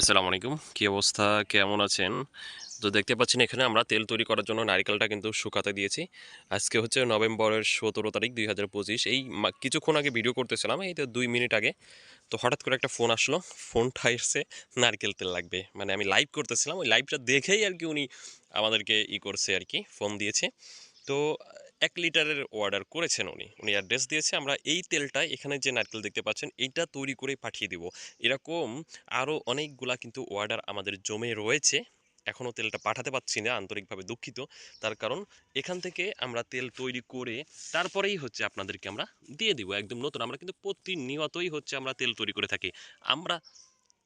আসসালামু আলাইকুম। কী অবস্থা? কেমন আছেন? তো দেখতে পাচ্ছেন এখানে আমরা তেল তৈরি করার জন্য নারিকেলটা কিন্তু শুকাতে দিয়েছি। আজকে হচ্ছে নভেম্বরের সতেরো তারিখ, দুই হাজার পঁচিশ। এই কিছুক্ষণ আগে ভিডিও করতেছিলাম, এই তো দুই মিনিট আগে। তো হঠাৎ করে একটা ফোন আসলো। ফোনটা এসে নারকেল তেল লাগবে। মানে আমি লাইভ করতেছিলাম, ওই লাইভটা দেখেই আর কি উনি আমাদেরকে ই করছে আর কি ফোন দিয়েছে। তো এক লিটারের অর্ডার করেছেন উনি। উনি অ্যাড্রেস দিয়েছে, আমরা এই তেলটা এখানে যে নারকেল দেখতে পাচ্ছেন, এইটা তৈরি করে পাঠিয়ে দিব। এরকম আরও অনেকগুলা কিন্তু অর্ডার আমাদের জমে রয়েছে। এখনও তেলটা পাঠাতে পারছি না, আন্তরিকভাবে দুঃখিত। তার কারণ এখান থেকে আমরা তেল তৈরি করে তারপরেই হচ্ছে আপনাদেরকে আমরা দিয়ে দিব। একদম নতুন, আমরা কিন্তু প্রতিনিয়তই হচ্ছে আমরা তেল তৈরি করে থাকি। আমরা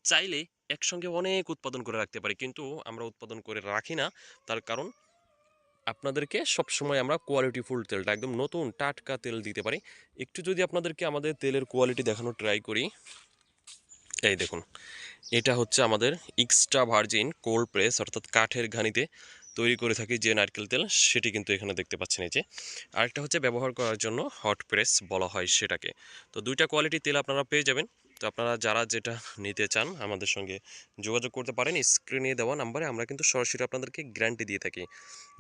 চাইলে একসঙ্গে অনেক উৎপাদন করে রাখতে পারি, কিন্তু আমরা উৎপাদন করে রাখি না। তার কারণ আপনাদেরকে সবসময় আমরা কোয়ালিটি ফুল তেলটা, একদম নতুন টাটকা তেল দিতে পারি। একটু যদি আপনাদেরকে আমাদের তেলের কোয়ালিটি দেখানোর ট্রাই করি। এই দেখুন, এটা হচ্ছে আমাদের এক্সট্রা ভার্জিন কোল্ড প্রেস অর্থাৎ কাঠের ঘানিতে তৈরি করে থাকি যে নারকেল তেল, সেটি কিন্তু এখানে দেখতে পাচ্ছেন এই যে। আরেকটা হচ্ছে ব্যবহার করার জন্য হট প্রেস বলা হয় সেটাকে। তো দুইটা কোয়ালিটি তেল আপনারা পেয়ে যাবেন। তো আপনারা যারা যেটা নিতে চান আমাদের সঙ্গে যোগাযোগ করতে পারেন। স্ক্রিনে দেওয়া নাম্বারে আমরা কিন্তু সরাসরি আপনাদেরকে গ্যারান্টি দিয়ে থাকি।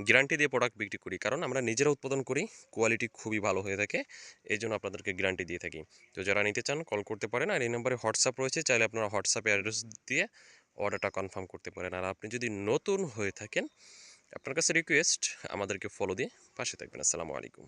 গ্যারান্টি দিয়ে প্রোডাক্ট বিক্রি করি, কারণ আমরা নিজেরা উৎপাদন করি কোয়ালিটি খুবই ভালো হয়ে থাকে এই জন্য আপনাদেরকে গ্যারান্টি দিয়ে থাকি। তো যারা নিতে চান কল করতে পারেন, আর এই নাম্বারে হোয়াটসঅ্যাপ রয়েছে, চাইলে আপনারা হোয়াটসঅ্যাপে অ্যাড্রেস দিয়ে অর্ডারটা কনফার্ম করতে পারেন। আর আপনি যদি নতুন হয়ে থাকেন, আপনার কাছে রিকোয়েস্ট আমাদেরকে ফলো দিয়ে পাশে থাকবেন। আসসালামু আলাইকুম।